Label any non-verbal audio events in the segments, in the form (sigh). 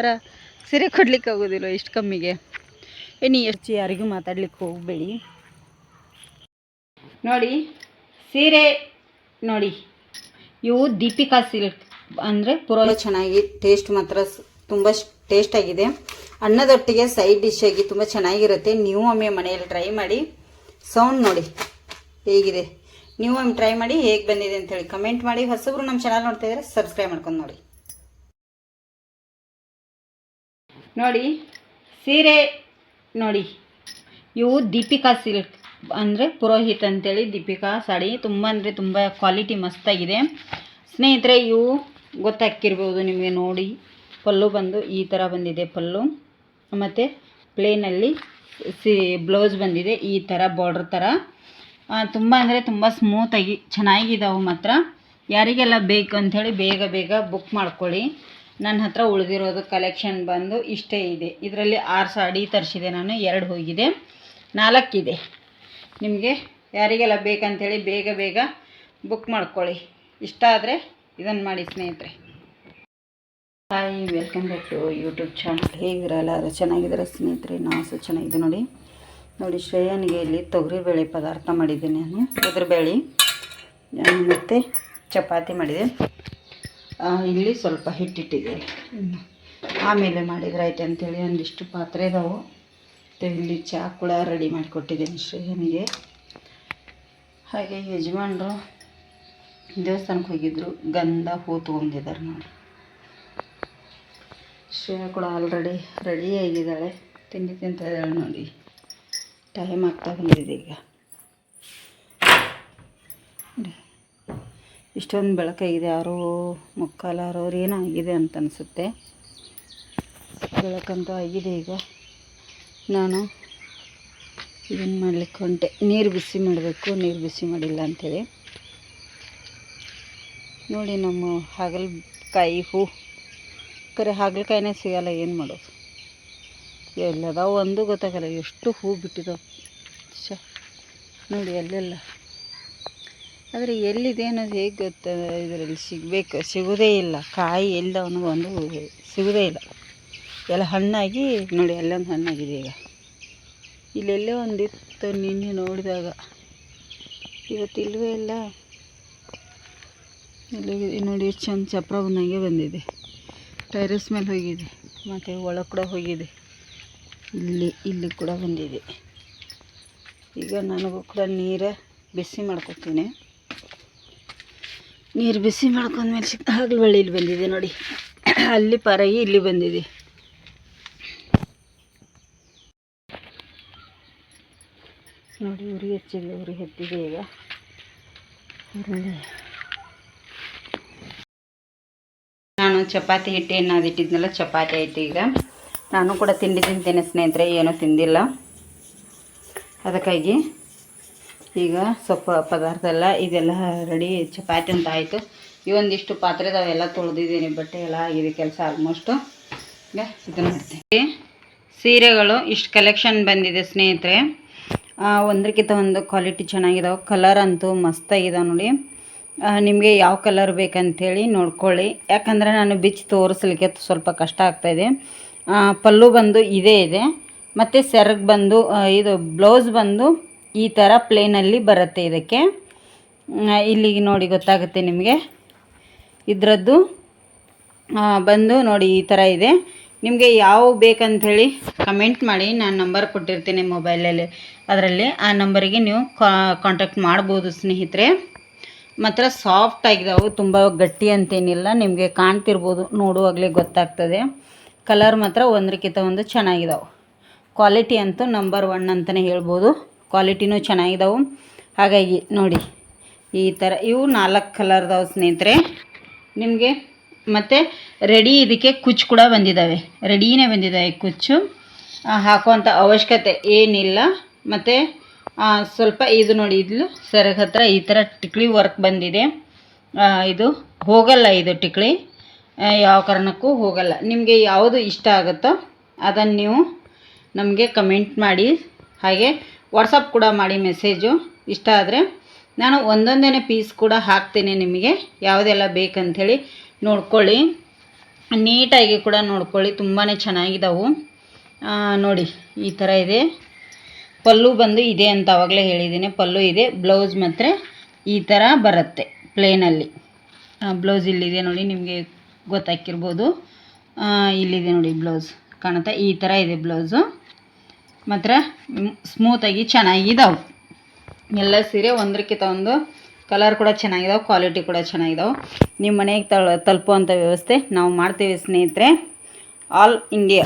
ಥರ ಸೀರೆ ಕೊಡ್ಲಿಕ್ಕೆ ಆಗೋದಿಲ್ಲ ಇಷ್ಟು ಕಮ್ಮಿಗೆ? ಏನಿ ಎಷ್ಟು ಯಾರಿಗೂ ಮಾತಾಡ್ಲಿಕ್ಕೆ ಹೋಗಬೇಡಿ. ನೋಡಿ ಸೀರೆ ನೋಡಿ. ಇವು ದೀಪಿಕಾ ಸಿಲ್ಕ್ ಅಂದರೆ ಪುರೋಹಿತ. ಚೆನ್ನಾಗಿ ಟೇಸ್ಟ್ ಮಾತ್ರ ತುಂಬ ಟೇಸ್ಟ್ ಆಗಿದೆ. ಅನ್ನದೊಟ್ಟಿಗೆ ಸೈಡ್ ಡಿಶ್ ಆಗಿ ತುಂಬ ಚೆನ್ನಾಗಿರುತ್ತೆ. ನೀವು ಒಮ್ಮೆ ಮನೆಯಲ್ಲಿ ಟ್ರೈ ಮಾಡಿ ಸೌಂಡ್ ನೋಡಿ ಹೇಗಿದೆ. ನೀವು ಒಮ್ಮೆ ಟ್ರೈ ಮಾಡಿ ಹೇಗೆ ಬಂದಿದೆ ಅಂತೇಳಿ ಕಮೆಂಟ್ ಮಾಡಿ. ಹೊಸಬ್ರು ನಮ್ಮ ಚಾನಲ್ ನೋಡ್ತಾ ಇದ್ದಾರೆ ಸಬ್ಸ್ಕ್ರೈಬ್ ಮಾಡ್ಕೊಂಡು ನೋಡಿ. ನೋಡಿ, ಸೀರೆ ನೋಡಿ. ಇವು ದೀಪಿಕಾ ಸಿಲ್ಕ್ ಅಂದರೆ ಪುರೋಹಿತ್ ಅಂತೇಳಿ ದೀಪಿಕಾ ಸಾಡಿ. ತುಂಬ ಅಂದರೆ ತುಂಬ ಕ್ವಾಲಿಟಿ ಮಸ್ತಾಗಿದೆ. ಸ್ನೇಹಿತರೆ, ಇವು ಗೊತ್ತಾಕಿರ್ಬೋದು ನಿಮಗೆ ನೋಡಿ. ಪಲ್ಲು ಬಂದು ಈ ಥರ ಬಂದಿದೆ ಪಲ್ಲು. ಮತ್ತು ಪ್ಲೇನಲ್ಲಿ ಸಿ ಬ್ಲೌಸ್ ಬಂದಿದೆ ಈ ಥರ ಬಾರ್ಡ್ರ್ ಥರ ತುಂಬ ಅಂದರೆ ತುಂಬ ಸ್ಮೂತಾಗಿ ಚೆನ್ನಾಗಿದ್ದಾವೆ ಮಾತ್ರ. ಯಾರಿಗೆಲ್ಲ ಬೇಕು ಅಂಥೇಳಿ ಬೇಗ ಬೇಗ ಬುಕ್ ಮಾಡ್ಕೊಳ್ಳಿ. ನನ್ನ ಹತ್ರ ಉಳಿದಿರೋದು ಕಲೆಕ್ಷನ್ ಬಂದು ಇಷ್ಟೇ ಇದೆ. ಇದರಲ್ಲಿ ಆರು ಸಾಡಿ ತರಿಸಿದೆ ನಾನು, ಎರಡು ಹೋಗಿದೆ. ನಾಲ್ಕಿದೆ. ನಿಮಗೆ ಯಾರಿಗೆಲ್ಲ ಬೇಕಂತೇಳಿ ಬೇಗ ಬೇಗ ಬುಕ್ ಮಾಡ್ಕೊಳ್ಳಿ. ಇಷ್ಟ ಆದರೆ ಇದನ್ನು ಮಾಡಿ ಸ್ನೇಹಿತರೆ. Hi welcome back to YouTube channel ಹೇಗಿರ ಎಲ್ಲರೂ ಚೆನ್ನಾಗಿದ್ದಾರೆ ಸ್ನೇಹಿತರೆ, ನಾವು ಸಹ ಚೆನ್ನಾಗಿದೆ ನೋಡಿ. ನೋಡಿ, ಶ್ರೇಯನಿಗೆ ಇಲ್ಲಿ ತೊಗರಿಬೇಳೆ ಪದಾರ್ಥ ಮಾಡಿದ್ದೀನಿ ನಾನು. ತೊಗರಿಬೇಳೆ ಮತ್ತು ಚಪಾತಿ ಮಾಡಿದೆ. ಇಲ್ಲಿ ಸ್ವಲ್ಪ ಹಿಟ್ಟಿಟ್ಟಿದ್ದೀನಿ. ಆಮೇಲೆ ಮಾಡಿದ್ರೆ ಆಯ್ತು ಅಂತೇಳಿ ಒಂದಿಷ್ಟು ಪಾತ್ರೆ ಇದಾವೆ. ಮತ್ತು ಇಲ್ಲಿ ಚಹಾ ಕೂಡ ರೆಡಿ ಮಾಡಿಕೊಟ್ಟಿದ್ದೀನಿ ಶ್ರೇಯನಿಗೆ ಹಾಗೆ ಯಜಮಾನರು ದೇವಸ್ಥಾನಕ್ಕೆ ಹೋಗಿದ್ರು. ಗಂಧ ಹೂ ತೊಗೊಂಡಿದ್ದಾರೆ ನೋಡಿ. ಶ್ರೇಯ ಕೂಡ ಆಲ್ರೆಡಿ ರೆಡಿ ಆಗಿದ್ದಾಳೆ. ತಿಂಡಿ ತಿಂತಾ ಇದ್ದಾಳೆ ನೋಡಿ. ಟೈಮ್ ಆಗ್ತಾ ಬಂದಿದೆ ಈಗ. ಇಷ್ಟೊಂದು ಬೆಳಕಾಗಿದೆ. ಆರು ಮುಕ್ಕಾಲು ಅವ್ರು ಏನೋ ಆಗಿದೆ ಅಂತ ಅನಿಸುತ್ತೆ. ಬೆಳಕಂತೂ ಆಗಿದೆ ಈಗ. ನಾನು ಇದನ್ನು ಮಾಡಲಿಕ್ಕೆ ಹೊಂಟೆ. ನೀರು ಬಿಸಿ ಮಾಡಬೇಕು, ನೀರು ಬಿಸಿ ಮಾಡಿಲ್ಲ ಅಂತೇಳಿ. ನೋಡಿ ನಮ್ಮ ಹಾಗಲಕಾಯಿ ಹೂ. ಕರೆ ಹಾಗಲಕಾಯಿನೇ ಸಿಗಲ್ಲ, ಏನು ಮಾಡೋದು? ಎಲ್ಲದಾವು ಒಂದು ಗೊತ್ತಾಗಲ್ಲ, ಎಷ್ಟು ಹೂ ಬಿಟ್ಟಿದಾವೆ ಶ ನೋಡಿ ಎಲ್ಲೆಲ್ಲ. ಆದರೆ ಎಲ್ಲಿದೆ ಅನ್ನೋದು ಹೇಗೆ ಗೊತ್ತ, ಇದರಲ್ಲಿ ಸಿಗಬೇಕು, ಸಿಗೋದೇ ಇಲ್ಲ. ಕಾಯಿ ಎಲ್ಲ ಒಂದು ಸಿಗೋದೇ ಇಲ್ಲ. ಎಲ್ಲ ಹಣ್ಣಾಗಿ ನೋಡಿ ಅಲ್ಲೊಂದು ಹಣ್ಣಾಗಿದೆ ಈಗ. ಇಲ್ಲೆಲ್ಲೇ ಒಂದಿತ್ತು ನಿನ್ನೆ ನೋಡಿದಾಗ. ಇವತ್ತು ಇಲ್ಲವೇ ಇಲ್ಲ. ಇಲ್ಲಿ ನೋಡಿ ಎಷ್ಟು ಚಂದ ಚಪ್ರ ಬಂದಂಗೆ ಬಂದಿದೆ. ಟೈರಸ್ ಮೇಲೆ ಹೋಗಿದೆ. ಮತ್ತು ಒಳಗೆ ಕೂಡ ಹೋಗಿದೆ. ಇಲ್ಲಿ ಇಲ್ಲಿ ಕೂಡ ಬಂದಿದೆ. ಈಗ ನನಗೂ ಕೂಡ ನೀರು ಬಿಸಿ ಮಾಡ್ಕೊತೀನಿ. ನೀರು ಬಿಸಿ ಮಾಡ್ಕೊಂಡ್ಮೇಲೆ ಸಿಕ್ಕ ಹಗಲು ಇಲ್ಲಿ ಬಂದಿದೆ ನೋಡಿ. ಅಲ್ಲಿ ಪರಾಗಿ ಇಲ್ಲಿ ಬಂದಿದೆ. ನೋಡಿ, ಉರಿ ಹೆಚ್ಚಿದೆ, ಉರಿ ಹತ್ತಿದೆ ಈಗ. ನಾನು ಚಪಾತಿ ಹಿಟ್ಟೇನು ಅದಿಟ್ಟಿದ್ನಲ್ಲ ಚಪಾತಿ ಐತೆ ಈಗ. ನಾನು ಕೂಡ ತಿಂಡಿ ತಿಂತೇನೆ ಸ್ನೇಹಿತರೆ, ಏನೂ ತಿಂದಿಲ್ಲ. ಅದಕ್ಕಾಗಿ ಈಗ ಸ್ವಲ್ಪ ಪದಾರ್ಥ ಎಲ್ಲ ಇದೆಲ್ಲ ರೆಡಿ ಚಪಾತಿ ಅಂತ ಆಯಿತು. ಇವೊಂದಿಷ್ಟು ಪಾತ್ರೆದವೆಲ್ಲ ತೊಳೆದಿದ್ದೀನಿ, ಬಟ್ಟೆ ಎಲ್ಲ ಆಗಿದೆ ಕೆಲಸ ಆಲ್ಮೋಸ್ಟು ಈಗ ಇದನ್ನು ಮಾಡ್ತೀನಿ. ಸೀರೆಗಳು, ಇಷ್ಟು ಕಲೆಕ್ಷನ್ ಬಂದಿದೆ ಸ್ನೇಹಿತರೆ. ಒಂದಕ್ಕಿಂತ ಒಂದು ಕ್ವಾಲಿಟಿ ಚೆನ್ನಾಗಿದಾವೆ. ಕಲರ್ ಅಂತೂ ಮಸ್ತಾಗಿದಾವೆ ನೋಡಿ. ನಿಮಗೆ ಯಾವ ಕಲರ್ ಬೇಕಂತೇಳಿ ನೋಡ್ಕೊಳ್ಳಿ. ಯಾಕಂದರೆ ನಾನು ಬಿಚ್ಚಿ ತೋರಿಸ್ಲಿಕ್ಕೆ ಸ್ವಲ್ಪ ಕಷ್ಟ ಆಗ್ತಾಯಿದೆ ಪಲ್ಲು ಬಂದು ಇದೇ ಇದೆ. ಮತ್ತು ಸೆರಗ್ ಬಂದು ಇದು ಬ್ಲೌಸ್ ಬಂದು ಈ ಥರ ಪ್ಲೇನಲ್ಲಿ ಬರುತ್ತೆ ಇದಕ್ಕೆ. ಇಲ್ಲಿಗೆ ನೋಡಿ ಗೊತ್ತಾಗುತ್ತೆ ನಿಮಗೆ. ಇದರದ್ದು ಬಂದು ನೋಡಿ ಈ ಥರ ಇದೆ. ನಿಮಗೆ ಯಾವ ಬೇಕಂಥೇಳಿ ಕಮೆಂಟ್ ಮಾಡಿ. ನಾನು ನಂಬರ್ ಕೊಟ್ಟಿರ್ತೀನಿ ಮೊಬೈಲಲ್ಲಿ ಅದರಲ್ಲಿ ಆ ನಂಬರಿಗೆ ನೀವು ಕಾಂಟ್ಯಾಕ್ಟ್ ಮಾಡ್ಬೋದು ಸ್ನೇಹಿತರೆ. ಮಾತ್ರ ಸಾಫ್ಟ್ ಆಗಿದಾವೆ, ತುಂಬ ಗಟ್ಟಿ ಅಂತೇನಿಲ್ಲ. ನಿಮಗೆ ಕಾಣ್ತಿರ್ಬೋದು, ನೋಡುವಾಗಲೇ ಗೊತ್ತಾಗ್ತದೆ. ಕಲರ್ ಮಾತ್ರ ಒಂದಕ್ಕಿಂತ ಒಂದು ಚೆನ್ನಾಗಿದಾವೆ. ಕ್ವಾಲಿಟಿ ಅಂತೂ ನಂಬರ್ ಒನ್ ಅಂತಲೇ ಹೇಳ್ಬೋದು. ಕ್ವಾಲಿಟಿನೂ ಚೆನ್ನಾಗಿದ್ದಾವೆ ಹಾಗಾಗಿ ನೋಡಿ, ಈ ಥರ ಇವು ನಾಲ್ಕು ಕಲರ್ದವು ಸ್ನೇಹಿತರೆ. ನಿಮಗೆ ಮತ್ತು ರೆಡಿ ಇದಕ್ಕೆ ಕುಚ್ಚು ಕೂಡ ಬಂದಿದ್ದಾವೆ ರೆಡಿನೇ ಬಂದಿದ್ದಾವೆ ಕುಚ್ಚು. ಹಾಕುವಂಥ ಅವಶ್ಯಕತೆ ಏನಿಲ್ಲ. ಮತ್ತು ಸ್ವಲ್ಪ ಇದು ನೋಡಿ, ಇದು ಸರ್ ಹತ್ರ ಈ ಥರ ಟಿಕ್ಳಿ ವರ್ಕ್ ಬಂದಿದೆ. ಇದು ಹೋಗಲ್ಲ ಇದು ಟಿಕ್ಳಿ. ಯಾವ ಕಾರಣಕ್ಕೂ ಹೋಗಲ್ಲ. ನಿಮಗೆ ಯಾವುದು ಇಷ್ಟ ಆಗುತ್ತೋ ಅದನ್ನು ನೀವು ನಮಗೆ ಕಮೆಂಟ್ ಮಾಡಿ. ಹಾಗೆ ವಾಟ್ಸಪ್ ಕೂಡ ಮಾಡಿ ಮೆಸೇಜು, ಇಷ್ಟ ಆದರೆ ನಾನು ಒಂದೊಂದೇ ಪೀಸ್ ಕೂಡ ಹಾಕ್ತೀನಿ ನಿಮಗೆ, ಯಾವುದೆಲ್ಲ ಬೇಕಂಥೇಳಿ ನೋಡ್ಕೊಳ್ಳಿ. ನೀಟಾಗಿ ಕೂಡ ನೋಡ್ಕೊಳ್ಳಿ ತುಂಬಾ ಚೆನ್ನಾಗಿದ್ದಾವು ನೋಡಿ, ಈ ಥರ ಇದೆ. ಪಲ್ಲು ಬಂದು ಇದೆ ಅಂತ ಆವಾಗಲೇ ಹೇಳಿದ್ದೀನಿ, ಪಲ್ಲು ಇದೆ, ಬ್ಲೌಸ್ ಮಾತ್ರ ಈ ಥರ ಬರುತ್ತೆ ಪ್ಲೇನಲ್ಲಿ. ಬ್ಲೌಸ್ ಇಲ್ಲಿದೆ ನೋಡಿ, ನಿಮಗೆ ಗೊತ್ತಾಕಿರ್ಬೋದು. ಇಲ್ಲಿದೆ ನೋಡಿ ಬ್ಲೌಸ್ ಕಾಣುತ್ತಾ, ಈ ಥರ ಇದೆ ಬ್ಲೌಸು. ಮಾತ್ರ ಸ್ಮೂತಾಗಿ ಚೆನ್ನಾಗಿದ್ದಾವೆ ಎಲ್ಲ ಸೀರೆ ಒಂದಕ್ಕಿಂತ ಒಂದು ಕಲರ್ ಕೂಡ ಚೆನ್ನಾಗಿದಾವೆ ಕ್ವಾಲಿಟಿ ಕೂಡ ಚೆನ್ನಾಗಿದಾವೆ. ನಿಮ್ಮ ಮನೆಗೆ ತಳ ತಲುಪುವಂಥ ವ್ಯವಸ್ಥೆ ನಾವು ಮಾಡ್ತೇವೆ ಸ್ನೇಹಿತರೆ. ಆಲ್ ಇಂಡಿಯಾ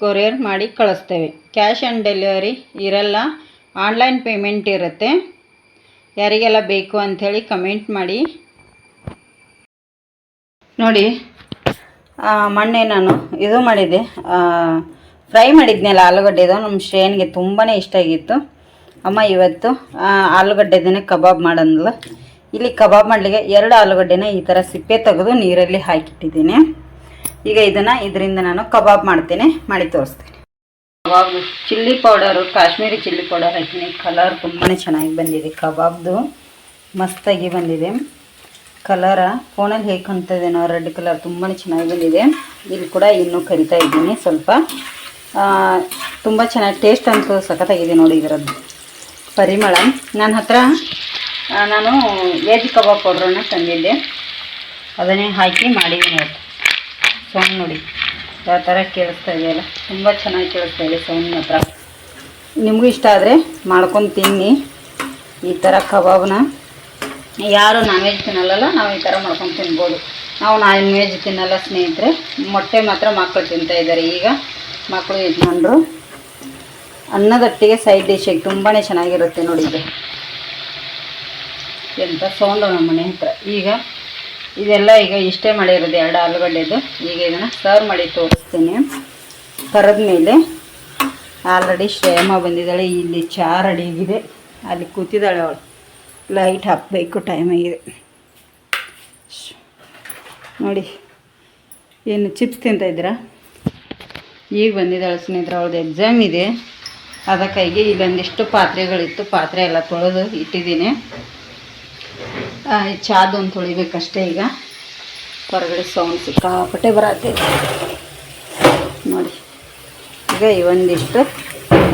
ಕೊರಿಯರ್ ಮಾಡಿ ಕಳಿಸ್ತೇವೆ. ಕ್ಯಾಶ್ ಆನ್ ಡೆಲಿವರಿ ಇರಲ್ಲ ಆನ್ಲೈನ್ ಪೇಮೆಂಟ್ ಇರುತ್ತೆ. ಯಾರಿಗೆಲ್ಲ ಬೇಕು ಅಂಥೇಳಿ ಕಮೆಂಟ್ ಮಾಡಿ. ನೋಡಿ ಮೊನ್ನೆ ನಾನು ಇದು ಮಾಡಿದ್ದೆ. ಫ್ರೈ ಮಾಡಿದ್ನಲ್ಲ ಆಲೂಗಡ್ಡೆದು ನಮ್ಮ ಶ್ರೇಯನ್ಗೆ ತುಂಬಾ ಇಷ್ಟ ಆಗಿತ್ತು. ಅಮ್ಮ ಇವತ್ತು ಆಲೂಗಡ್ಡೆದನ್ನೇ ಕಬಾಬ್ ಮಾಡಂದ್ಲು. ಇಲ್ಲಿ ಕಬಾಬ್ ಮಾಡಲಿಕ್ಕೆ ಎರಡು ಆಲೂಗಡ್ಡೆನ ಈ ಥರ ಸಿಪ್ಪೆ ತೆಗೆದು ನೀರಲ್ಲಿ ಹಾಕಿಟ್ಟಿದ್ದೀನಿ. ಈಗ ಇದನ್ನು ಇದರಿಂದ ನಾನು ಕಬಾಬ್ ಮಾಡ್ತೇನೆ ಮಾಡಿ ತೋರಿಸ್ತೇನೆ. ಕಬಾಬ್. Chilli powder Kashmiri chilli powder ಹಾಕ್ತೀನಿ ಕಲರ್ ತುಂಬಾ ಚೆನ್ನಾಗಿ ಬಂದಿದೆ ಕಬಾಬ್ದು. ಮಸ್ತಾಗಿ ಬಂದಿದೆ. ಕಲರ ಫೋನಲ್ಲಿ ಹೇಗೆ ಕಾಣ್ತದೇನೋ ರೆಡ್ ಕಲರ್ ತುಂಬಾ ಚೆನ್ನಾಗಿ ಬಂದಿದೆ. ಇಲ್ಲಿ ಕೂಡ ಇನ್ನೂ ಕರಿತಾ ಇದ್ದೀನಿ ಸ್ವಲ್ಪ. ತುಂಬ ಚೆನ್ನಾಗಿ ಟೇಸ್ಟ್ ಅಂತೂ ಸಖತ್ತಾಗಿದೆ ನೋಡಿ ಇದರದ್ದು. ಪರಿಮಳ. ನನ್ನ ಹತ್ರ ನಾನು ವೆಜ್ ಕಬಾಬ್ ಪೌಡ್ರನ್ನ ತಂದಿದ್ದೆ. ಅದನ್ನೇ ಹಾಕಿ ಮಾಡಿದ್ದೀನಿ ಇವತ್ತು ಸೌಂಡ್ ನೋಡಿ. ಯಾವ ಥರ ಕೇಳಿಸ್ತಾ ಇದೆಯಲ್ಲ ತುಂಬ ಚೆನ್ನಾಗಿ ಕೇಳಿಸ್ತಾ ಇದೆ ಸೌಂಡ್ ಹತ್ರ ನಿಮಗೂ ಇಷ್ಟ ಆದರೆ ಮಾಡ್ಕೊಂಡು ತಿನ್ನಿ. ಈ ಥರ ಕಬಾಬ್ನ. ಯಾರು ನಾನ್ ವೆಜ್ ತಿನ್ನಲ್ಲ ನಾವು ಈ ಥರ ಮಾಡ್ಕೊಂಡು ತಿನ್ಬೋದು. ನಾವು ನಾನ್ ವೆಜ್ ತಿನ್ನಲ್ಲ ಸ್ನೇಹಿತರೆ. ಮೊಟ್ಟೆ ಮಾತ್ರ ಮಕ್ಕಳು ತಿಂತಾಯಿದ್ದಾರೆ ಈಗ. ಮಕ್ಕಳು ಯಜಮಾನ್ರು. ಅನ್ನದೊಟ್ಟಿಗೆ ಸೈಡ್ ಡಿಶಾಗಿ ತುಂಬಾ ಚೆನ್ನಾಗಿರುತ್ತೆ ನೋಡಿ ಇದು. ಎಂಥ ಸೌಂಡು ನಮ್ಮ ಮನೆ ಹತ್ರ. ಈಗ ಇದೆಲ್ಲ ಈಗ ಇಷ್ಟೇ ಮಾಡಿರೋದು, ಎರಡು ಆಲೂಗಡ್ಡೆದು. ಈಗ ಇದನ್ನು ಸರ್ವ್ ಮಾಡಿ ತೋರಿಸ್ತೀನಿ. ಕರೆದ ಮೇಲೆ ಆಲ್ರೆಡಿ ಶ್ರೇಮ ಬಂದಿದ್ದಾಳೆ. ಇಲ್ಲಿ ಚಾ ರೆಡಿ ಆಗಿದೆ. ಅಲ್ಲಿ ಕೂತಿದ್ದಾಳೆ ಅವಳು. ಲೈಟ್ ಹಾಕಬೇಕು ಟೈಮ್ ಆಗಿದೆ. ನೋಡಿ, ಏನು ಚಿಪ್ಸ್ ತಿಂತಾ ಇದ್ದೀರಾ? ಈಗ ಬಂದಿದ್ದಾಳೆ ಸ್ನೇಹಿತರ ಅವಳದು ಎಕ್ಸಾಮ್ ಇದೆ. ಅದಕ್ಕಾಗಿ ಇಲ್ಲೊಂದಿಷ್ಟು ಪಾತ್ರೆಗಳಿತ್ತು. ಪಾತ್ರೆ ಎಲ್ಲ ತೊಳೆದು ಇಟ್ಟಿದ್ದೀನಿ. ಆ, ಈ ಚಾದು ಒಂದು ತೊಳಿಬೇಕಷ್ಟೇ ಈಗ. ಹೊರಗಡೆ ಸೌಂಡ್ ಸಿಕ್ಕಾಪಟ್ಟೆ ಬರತ್ತೆ ನೋಡಿ. ಈಗ ಇವೊಂದಿಷ್ಟು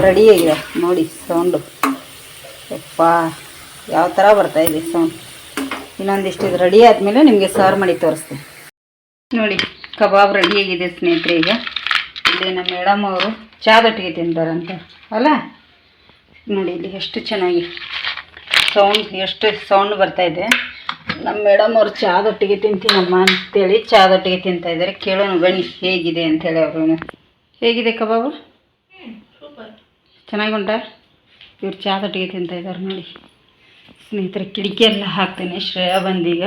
ರೆಡಿಯಾಗಿದೆ ನೋಡಿ ಸೌಂಡು ಯಪ್ಪ ಯಾವ ಥರ ಬರ್ತಾ ಇದೆ ಸೌಂಡ್ ಇನ್ನೊಂದಿಷ್ಟು ಇದು ರೆಡಿ ಆದಮೇಲೆ ನಿಮಗೆ ಸರ್ವ್ ಮಾಡಿ ತೋರಿಸ್ತೀನಿ. ನೋಡಿ ಕಬಾಬ್ ರೆಡಿಯಾಗಿದೆ ಸ್ನೇಹಿತರೆ ಈಗ. ಇಲ್ಲಿ ನಮ್ಮ ಮೇಡಮ್ ಅವರು ಚಾದೊಟ್ಟಿಗೆ ತಿಂತಾರಂತೆ ಅಲ್ಲ? ನೋಡಿ ಇಲ್ಲಿ ಎಷ್ಟು ಚೆನ್ನಾಗಿ ಸೌಂಡ್ ಎಷ್ಟು ಸೌಂಡ್ ಬರ್ತಾ ಇದೆ. ನಮ್ಮ ಮೇಡಮ್ ಅವರು ಚಾದೊಟ್ಟಿಗೆ ತಿಂತೀನಮ್ಮ ಅಂತೇಳಿ ಚಾದೊಟ್ಟಿಗೆ ತಿಂತಾ ಇದ್ದಾರೆ. ಕೇಳೋಣ ಬನ್ನಿ ಹೇಗಿದೆ ಅಂತೇಳಿ ಅವರು ಹೇಗಿದೆ ಕಬಾಬು? ಚೆನ್ನಾಗುಂಟಾ? ಇವ್ರು ಚಾದೊಟ್ಟಿಗೆ ತಿಂತಾ ಇದ್ದಾರೆ ನೋಡಿ. ಸ್ನೇಹಿತರೆ ಎಲ್ಲ ಹಾಕ್ತೇನೆ ಶ್ರೇಯ ಬಂದೀಗ.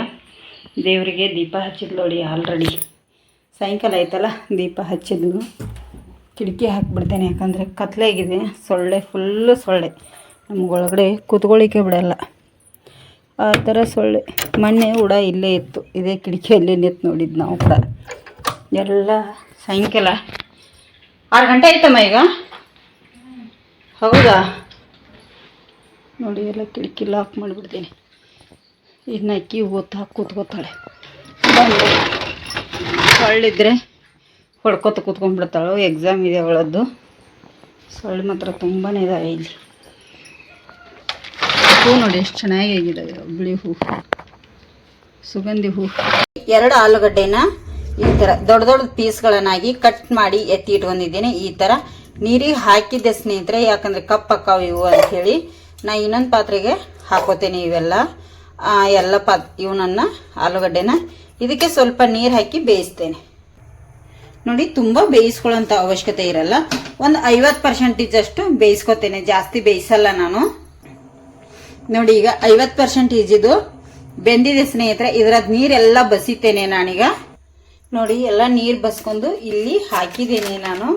ದೇವರಿಗೆ ದೀಪ ಹಚ್ಚಿದ್ಲು ನೋಡಿ ಆಲ್ರೆಡಿ. ಸಾಯಂಕಾಲ ಆಯ್ತಲ್ಲ, ದೀಪ ಹಚ್ಚಿದ್ಲು. ಕಿಟಕಿ ಹಾಕ್ಬಿಡ್ತೇನೆ, ಯಾಕಂದರೆ ಕತ್ಲಾಗಿದೆ ಸೊಳ್ಳೆ ಫುಲ್ಲು ಸೊಳ್ಳೆ. ನಮ್ಗೆ ಒಳಗಡೆ ಕೂತ್ಕೊಳ್ಳಿಕ್ಕೆ ಬಿಡಲ್ಲ. ಆ ಥರ ಸೊಳ್ಳೆ. ಮೊನ್ನೆ ಕೂಡ ಇಲ್ಲೇ ಇತ್ತು, ಇದೇ ಕಿಟಕಿಯಲ್ಲಿ ನಿಂತು ನೋಡಿದ್ದು ನಾವು ಕೂಡ. ಎಲ್ಲ ಸಾಯಂಕಾಲ. ಆರು ಗಂಟೆ ಆಯ್ತಮ್ಮ ಈಗ? ಹೌದಾ? ನೋಡಿ, ಎಲ್ಲ ಕಿಟಕಿ ಲಾಕ್ ಮಾಡಿಬಿಡ್ತೀನಿ. ಇನ್ನು ಅಕ್ಕಿ ಓದ್ತಾ ಕೂತ್ಕೋತಾಳೆ. ಸೊಳ್ಳಿದ್ರೆ ಹೊಡ್ಕೊತ ಕೂತ್ಕೊಂಡ್ಬಿಡ್ತಾಳು ಎಕ್ಸಾಮ್ ಇದೆ ಅವಳದ್ದು. ಸೊಳ್ಳೆ ಮಾತ್ರ ತುಂಬಾ ಇದಾವೆ ಇಲ್ಲಿ. ಹೂ ನೋಡಿ, ಎಷ್ಟು ಚೆನ್ನಾಗಿ ಆಗಿದ್ದಾವೆ ಬಿಳಿ ಹೂ. ಸುಗಂಧಿ ಹೂ. ಎರಡು ಆಲೂಗಡ್ಡೆನ ಈ ಥರ ದೊಡ್ಡ ದೊಡ್ಡ ಪೀಸ್ಗಳನ್ನಾಗಿ ಕಟ್ ಮಾಡಿ ಎತ್ತಿ ಇಟ್ಕೊಂಡಿದ್ದೀನಿ ಈ ಥರ ನೀರಿಗೆ ಹಾಕಿದ್ದೆ ಸ್ನೇಹಿತರೆ, ಯಾಕಂದರೆ ಕಪ್ಪಕ್ಕಾವು ಇವು ಅಂಥೇಳಿ. ನಾ ಇನ್ನೊಂದು ಪಾತ್ರೆಗೆ ಹಾಕೋತೇನೆ ಇವೆಲ್ಲ. ಎಲ್ಲ ಪಾತ್ ಇವನನ್ನು ಆಲೂಗಡ್ಡೆನ. ಇದಕ್ಕೆ ಸ್ವಲ್ಪ ನೀರು ಹಾಕಿ ಬೇಯಿಸ್ತೇನೆ. ನೋಡಿ, ತುಂಬ ಬೇಯಿಸ್ಕೊಳ್ಳೋಂಥ ಅವಶ್ಯಕತೆ ಇರಲ್ಲ. ಒಂದು ಐವತ್ತು ಪರ್ಸೆಂಟೇಜ್ ಅಷ್ಟು ಬೇಯಿಸ್ಕೊತೇನೆ. ಜಾಸ್ತಿ ಬೇಯಿಸಲ್ಲ ನಾನು. ನೋಡಿ, ಈಗ ಐವತ್ತು ಪರ್ಸೆಂಟೇಜ್ ಇದು. ಬೆಂದಿದೆ ಸ್ನೇಹಿತರೆ ಇದರದ್ದು ನೀರೆಲ್ಲ ಬಸಿತೇನೆ ನಾನೀಗ. ನೋಡಿ, ಎಲ್ಲ ನೀರು ಬಸ್ಕೊಂಡು ಇಲ್ಲಿ ಹಾಕಿದ್ದೀನಿ ನಾನು.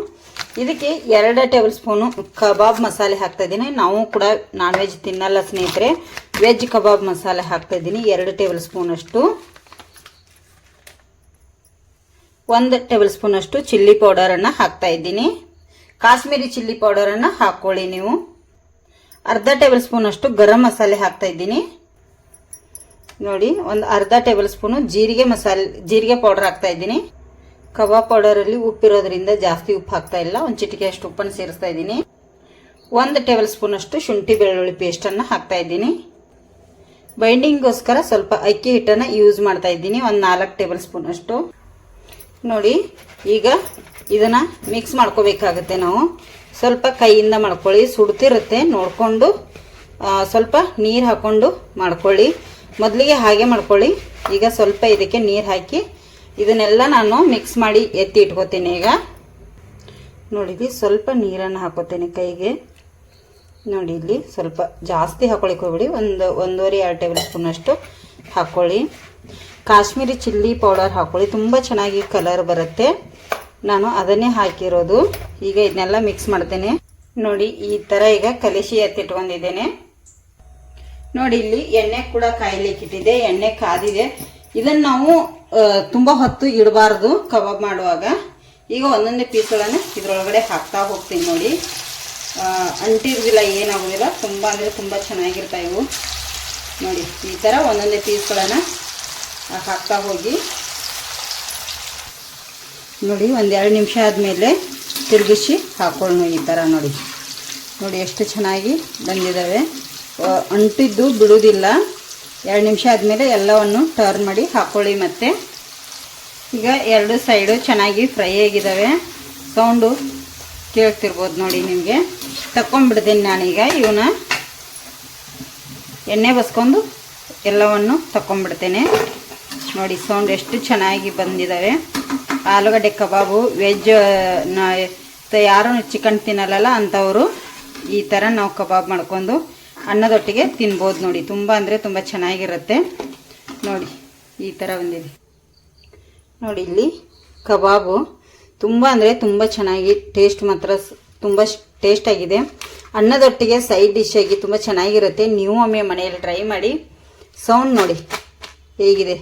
ಇದಕ್ಕೆ ಎರಡು ಟೇಬಲ್ ಸ್ಪೂನು ಕಬಾಬ್ ಮಸಾಲೆ ಹಾಕ್ತಾ ಇದ್ದೀನಿ. ನಾವು ಕೂಡ ನಾನ್ ವೆಜ್ ತಿನ್ನಲ್ಲ ಸ್ನೇಹಿತರೆ. ವೆಜ್ ಕಬಾಬ್ ಮಸಾಲೆ ಹಾಕ್ತಾ ಇದ್ದೀನಿ. ಎರಡು ಟೇಬಲ್ ಸ್ಪೂನ್ ಅಷ್ಟು ಒಂದು ಟೇಬಲ್ ಸ್ಪೂನ್ ಅಷ್ಟು ಚಿಲ್ಲಿ ಪೌಡರನ್ನು ಹಾಕ್ತಾ ಇದ್ದೀನಿ. ಕಾಶ್ಮೀರಿ ಚಿಲ್ಲಿ ಪೌಡರನ್ನು ಹಾಕ್ಕೊಳ್ಳಿ ನೀವು. ಅರ್ಧ ಟೇಬಲ್ ಸ್ಪೂನ್ ಅಷ್ಟು ಗರಂ ಮಸಾಲೆ ಹಾಕ್ತಾ ಇದ್ದೀನಿ. ನೋಡಿ, ಒಂದು ಅರ್ಧ ಟೇಬಲ್ ಸ್ಪೂನು ಜೀರಿಗೆ ಮಸಾಲೆ, ಜೀರಿಗೆ ಪೌಡರ್ ಹಾಕ್ತಾ ಇದ್ದೀನಿ. ಕಬಾಬ್ ಪೌಡರಲ್ಲಿ ಉಪ್ಪಿರೋದ್ರಿಂದ ಜಾಸ್ತಿ ಉಪ್ಪು ಹಾಕ್ತಾ ಇಲ್ಲ, ಒಂದು ಚಿಟಿಕೆ ಅಷ್ಟು ಉಪ್ಪನ್ನು ಸೇರಿಸ್ತಾ ಇದ್ದೀನಿ. ಒಂದು ಟೇಬಲ್ ಸ್ಪೂನ್ ಅಷ್ಟು ಶುಂಠಿ ಬೆಳ್ಳುಳ್ಳಿ ಪೇಸ್ಟನ್ನು ಹಾಕ್ತಾ ಇದ್ದೀನಿ. ಬೈಂಡಿಂಗ್ಗೋಸ್ಕರ ಸ್ವಲ್ಪ ಅಕ್ಕಿ ಹಿಟ್ಟನ್ನು ಯೂಸ್ ಮಾಡ್ತಾ ಇದ್ದೀನಿ, ಒಂದು ನಾಲ್ಕು ಟೇಬಲ್ ಸ್ಪೂನ್ ಅಷ್ಟು. ನೋಡಿ, ಈಗ ಇದನ್ನು ಮಿಕ್ಸ್ ಮಾಡ್ಕೋಬೇಕಾಗತ್ತೆ ನಾವು. ಸ್ವಲ್ಪ ಕೈಯಿಂದ ಮಾಡ್ಕೊಳ್ಳಿ, ಸುಡ್ತಿರುತ್ತೆ, ನೋಡಿಕೊಂಡು ಸ್ವಲ್ಪ ನೀರು ಹಾಕ್ಕೊಂಡು ಮಾಡ್ಕೊಳ್ಳಿ. ಮೊದಲಿಗೆ ಹಾಗೆ ಮಾಡ್ಕೊಳ್ಳಿ. ಈಗ ಸ್ವಲ್ಪ ಇದಕ್ಕೆ ನೀರು ಹಾಕಿ, ಇದನ್ನೆಲ್ಲ ನಾನು ಮಿಕ್ಸ್ ಮಾಡಿ ಎತ್ತಿ ಇಟ್ಕೋತೀನಿ ಈಗ. ನೋಡಿಲಿ ಸ್ವಲ್ಪ ನೀರನ್ನು ಹಾಕೋತೇನೆ ಕೈಗೆ. ನೋಡಿ, ಇಲ್ಲಿ ಸ್ವಲ್ಪ ಜಾಸ್ತಿ ಹಾಕೊಳ್ಳಿಕ್ಕೆ ಹೋಗ್ಬಿಡಿ. ಒಂದು, ಒಂದೂವರೆ, ಎರಡು ಟೇಬಲ್ ಸ್ಪೂನಷ್ಟು ಹಾಕೊಳ್ಳಿ. ಕಾಶ್ಮೀರಿ ಚಿಲ್ಲಿ ಪೌಡರ್ ಹಾಕ್ಕೊಳ್ಳಿ ತುಂಬ ಚೆನ್ನಾಗಿ ಕಲರ್ ಬರುತ್ತೆ. ನಾನು ಅದನ್ನೇ ಹಾಕಿರೋದು. ಈಗ ಇದನ್ನೆಲ್ಲ ಮಿಕ್ಸ್ ಮಾಡ್ತೇನೆ. ನೋಡಿ, ಈ ಥರ ಈಗ ಕಲಿಸಿ ಎತ್ತಿಟ್ಕೊಂಡಿದ್ದೇನೆ. ನೋಡಿ, ಇಲ್ಲಿ ಎಣ್ಣೆ ಕೂಡ ಕಾಯ್ಲಿಕ್ಕಿಟ್ಟಿದೆ ಎಣ್ಣೆ ಕಾದಿದೆ. ಇದನ್ನ ನಾವು ತುಂಬ ಹೊತ್ತು ಇಡಬಾರ್ದು ಕಬಾಬ್ ಮಾಡುವಾಗ. ಈಗ ಒಂದೊಂದೇ ಪೀಸ್ಗಳನ್ನು ಇದರೊಳಗಡೆ ಹಾಕ್ತಾ ಹೋಗ್ತೀನಿ ನೋಡಿ. ಅಂಟಿರೋದಿಲ್ಲ, ಏನಾಗೋದಿಲ್ಲ. ತುಂಬ ಅಂದರೆ ತುಂಬ ಚೆನ್ನಾಗಿರ್ತಾವೆ ಇವು. ನೋಡಿ, ಈ ಥರ ಒಂದೊಂದೇ ಪೀಸ್ಗಳನ್ನು ಹಾಕ್ತಾ ಹೋಗಿ. ನೋಡಿ, ಒಂದೆರಡು ನಿಮಿಷ ಆದಮೇಲೆ ತಿರುಗಿಸಿ ಹಾಕೊಳ್ಳೋಣ ಈ ಥರ ನೋಡಿ. ನೋಡಿ, ಎಷ್ಟು ಚೆನ್ನಾಗಿ ಬಂದಿದ್ದಾವೆ. ಅಂಟಿದ್ದು ಬಿಡುವುದಿಲ್ಲ. ಎರಡು ನಿಮಿಷ ಆದಮೇಲೆ ಎಲ್ಲವನ್ನು ಟರ್ನ್ ಮಾಡಿ ಹಾಕ್ಕೊಳ್ಳಿ ಮತ್ತೆ. ಈಗ ಎರಡು ಸೈಡು ಚೆನ್ನಾಗಿ ಫ್ರೈ ಆಗಿದ್ದಾವೆ. ಸೌಂಡು ಕೇಳ್ತಿರ್ಬೋದು ನೋಡಿ ನಿಮಗೆ. ತಗೊಂಡ್ಬಿಡ್ತೀನಿ ನಾನೀಗ ಇವನ್ನ. ಎಣ್ಣೆ ಬಸ್ಕೊಂಡು ಎಲ್ಲವನ್ನು ತಗೊಂಡ್ಬಿಡ್ತೇನೆ ನೋಡಿ ಸೌಂಡ್ ಎಷ್ಟು ಚೆನ್ನಾಗಿ ಬಂದಿದ್ದಾವೆ ಆಲೂಗಡ್ಡೆ ಕಬಾಬು ವೆಜ್ ಯಾರು ಚಿಕನ್ ತಿನ್ನಲ್ಲ ಅಂಥವರು ಈ ಥರ ನಾವು ಕಬಾಬ್ ಮಾಡ್ಕೊಂಡು ಅನ್ನದೊಟ್ಟಿಗೆ ತಿನ್ಬೋದು ನೋಡಿ. ತುಂಬ ಅಂದರೆ ತುಂಬ ಚೆನ್ನಾಗಿರುತ್ತೆ. ನೋಡಿ, ಈ ಥರ ಬಂದಿದೆ. ನೋಡಿ, ಇಲ್ಲಿ ಕಬಾಬು ತುಂಬ ಅಂದರೆ ತುಂಬ ಚೆನ್ನಾಗಿ ಟೇಸ್ಟ್ ಮಾತ್ರ ತುಂಬ ಟೇಸ್ಟಾಗಿದೆ ಅನ್ನದೊಟ್ಟಿಗೆ ಸೈಡ್ ಡಿಶ್ ಆಗಿ ತುಂಬ ಚೆನ್ನಾಗಿರುತ್ತೆ. ನೀವು ಒಮ್ಮೆ ಮನೆಯಲ್ಲಿ ಟ್ರೈ ಮಾಡಿ. ಸೌಂಡ್ ನೋಡಿ, ಹೇಗಿದೆ?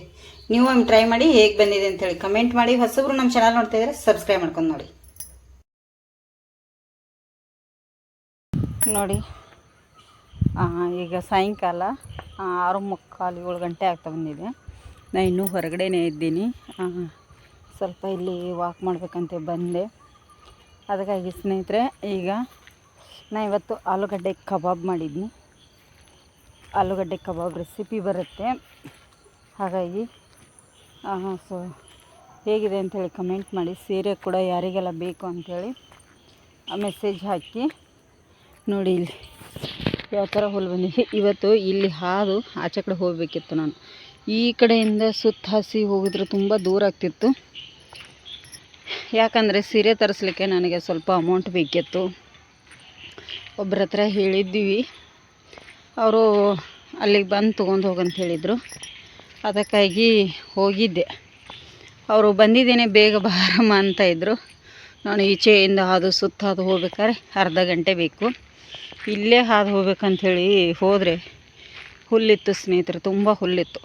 ನೀವು ಒಮ್ಮೆ ಟ್ರೈ ಮಾಡಿ ಹೇಗೆ ಬಂದಿದೆ ಅಂತೇಳಿ ಕಮೆಂಟ್ ಮಾಡಿ. ಹೊಸಬ್ರು ನಮ್ಮ ಚಾನಲ್ ನೋಡ್ತಾ ಇದ್ರೆ ಸಬ್ಸ್ಕ್ರೈಬ್ ಮಾಡ್ಕೊಂಡು ನೋಡಿ. ನೋಡಿ. ಈಗ ಸಾಯಂಕಾಲ ಆರು ಮುಕ್ಕಾಲು ಏಳು ಗಂಟೆ ಆಗ್ತಾ ಬಂದಿದೆ. ನಾನು ಇನ್ನೂ ಹೊರಗಡೆನೇ ಇದ್ದೀನಿ. ಸ್ವಲ್ಪ ಇಲ್ಲಿ ವಾಕ್ ಮಾಡಬೇಕಂತ ಬಂದೆ. ಅದಕ್ಕಾಗಿ ಸ್ನೇಹಿತರೆ, ಈಗ ನಾ ಇವತ್ತು ಆಲೂಗಡ್ಡೆ ಕಬಾಬ್ ಮಾಡಿದ್ನಿ. ಆಲೂಗಡ್ಡೆ ಕಬಾಬ್ ರೆಸಿಪಿ ಬರುತ್ತೆ. ಹಾಗಾಗಿ ಸೊ ಹೇಗಿದೆ ಅಂಥೇಳಿ ಕಮೆಂಟ್ ಮಾಡಿ. ಸೀರೆ ಕೂಡ ಯಾರಿಗೆಲ್ಲ ಬೇಕು ಅಂಥೇಳಿ ಮೆಸೇಜ್ ಹಾಕಿ. ನೋಡಿ ಇಲ್ಲಿ ಯಾವ ಥರ ಹೊಲ್ ಬಂದಿದೆ. ಇವತ್ತು ಇಲ್ಲಿ ಹಾದು ಆಚೆ ಕಡೆ ಹೋಗಬೇಕಿತ್ತು ನಾನು. ಈ ಕಡೆಯಿಂದ ಸುತ್ತ ಹಾಸಿ ಹೋಗಿದ್ರೆ ತುಂಬ ದೂರ ಆಗ್ತಿತ್ತು. ಯಾಕಂದರೆ ಸೀರೆ ತರಿಸ್ಲಿಕ್ಕೆ ನನಗೆ ಸ್ವಲ್ಪ ಅಮೌಂಟ್ ಬೇಕಿತ್ತು. ಒಬ್ಬರ ಹತ್ರ ಹೇಳಿದ್ದೀವಿ. ಅವರು ಅಲ್ಲಿಗೆ ಬಂದು ತೊಗೊಂಡು ಹೋಗಂತ ಹೇಳಿದರು. ಅದಕ್ಕಾಗಿ ಹೋಗಿದ್ದೆ. ಅವರು ಬಂದಿದ್ದೇನೆ ಬೇಗ ಬಾರಮ್ಮ ಅಂತ ಇದ್ದರು ನಾನು ಈಚೆಯಿಂದ ಹಾದು ಸುತ್ತ ಹಾದು ಹೋಗ್ಬೇಕಾದ್ರೆ ಅರ್ಧ ಗಂಟೆ ಬೇಕು. ಇಲ್ಲೇ ಹಾದು ಹೋಗ್ಬೇಕಂಥೇಳಿ ಹೋದರೆ ಹುಲ್ಲಿತ್ತು ಸ್ನೇಹಿತರು, ತುಂಬ ಹುಲ್ಲಿತ್ತು.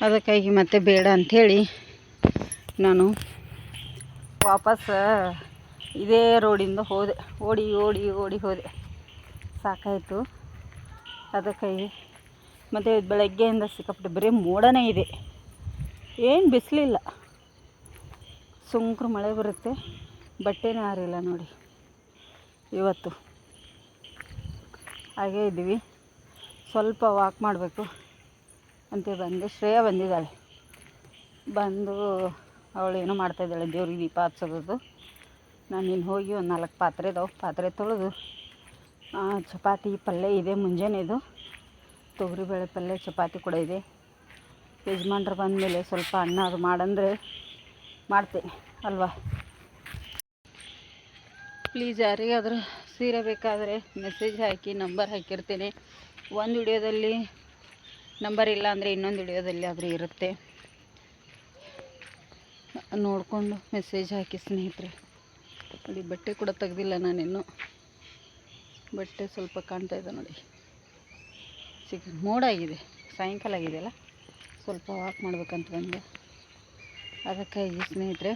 ಅದಕ್ಕಾಗಿ ಮತ್ತೆ ಬೇಡ ಅಂಥೇಳಿ ನಾನು ವಾಪಸ್, ಇದೇ ರೋಡಿಂದ ಹೋದೆ. ಓಡಿ ಓಡಿ ಓಡಿ ಹೋದೆ. ಸಾಕಾಯಿತು. ಅದಕ್ಕಾಗಿ ಮತ್ತು ಬೆಳಗ್ಗೆಯಿಂದ ಸಿಕ್ಕಾಪಟ್ಟೆ ಬರೀ ಮೋಡನೇ ಇದೆ. ಏನು ಬಿಸಿಲಿಲ್ಲ. ಸುಂಕ್ರು ಮಳೆ ಬರುತ್ತೆ. ಬಟ್ಟೆನೇ ಆರಿಲ್ಲ ನೋಡಿ. ಇವತ್ತು. ಹಾಗೇ ಇದ್ದೀವಿ. ಸ್ವಲ್ಪ ವಾಕ್ ಮಾಡಬೇಕು ಅಂತ ಬಂದೆ. ಶ್ರೇಯ ಬಂದಿದ್ದಾಳೆ. ಬಂದು ಅವಳು ಏನೋ ಮಾಡ್ತಾಯಿದ್ದಾಳೆ ದೇವ್ರಿಗೆ ದೀಪ ಹಚ್ಚೋದು ನಾನು ಇನ್ನು ಹೋಗಿ ಒಂದು ನಾಲ್ಕು ಪಾತ್ರೆ ಇದಾವೆ. ಪಾತ್ರೆ ತೊಳೆದು ಚಪಾತಿ ಪಲ್ಯ ಇದೆ ಮುಂಜಾನೆದು ತೊಗರಿಬೇಳೆ ಪಲ್ಯ, ಚಪಾತಿ ಕೂಡ ಇದೆ. ಯಜಮಾನ್ರು ಬಂದಮೇಲೆ ಸ್ವಲ್ಪ ಅನ್ನ ಅದು ಮಾಡಂದರೆ ಮಾಡ್ತೇನೆ ಅಲ್ವಾ? ಪ್ಲೀಸ್ ಯಾರಿಗಾದರೂ ಸೀರೆ ಬೇಕಾದರೆ ಮೆಸೇಜ್ ಹಾಕಿ, ನಂಬರ್ ಹಾಕಿರ್ತೀನಿ. ಒಂದು ವಿಡಿಯೋದಲ್ಲಿ ನಂಬರ್ ಇಲ್ಲ ಅಂದರೆ ಇನ್ನೊಂದು ವಿಡಿಯೋದಲ್ಲಿ ಆದರೂ ಇರುತ್ತೆ. ನೋಡಿಕೊಂಡು ಮೆಸೇಜ್ ಹಾಕಿ ಸ್ನೇಹಿತರೆ. ನೋಡಿ, ಬಟ್ಟೆ ಕೂಡ ತೆಗ್ದಿಲ್ಲ ನಾನಿನ್ನು. ಬಟ್ಟೆ ಸ್ವಲ್ಪ ಕಾಣ್ತಾ ಇದೆ ನೋಡಿ. ಸಿಕ್ಕ ಮೋಡಾಗಿದೆ ಸಾಯಂಕಾಲ ಆಗಿದೆಯಲ್ಲ ಸ್ವಲ್ಪ ವಾಕ್ ಮಾಡ್ಬೇಕಂತ ಬಂದೆ. ಅದಕ್ಕಾಗಿ ಸ್ನೇಹಿತರೆ,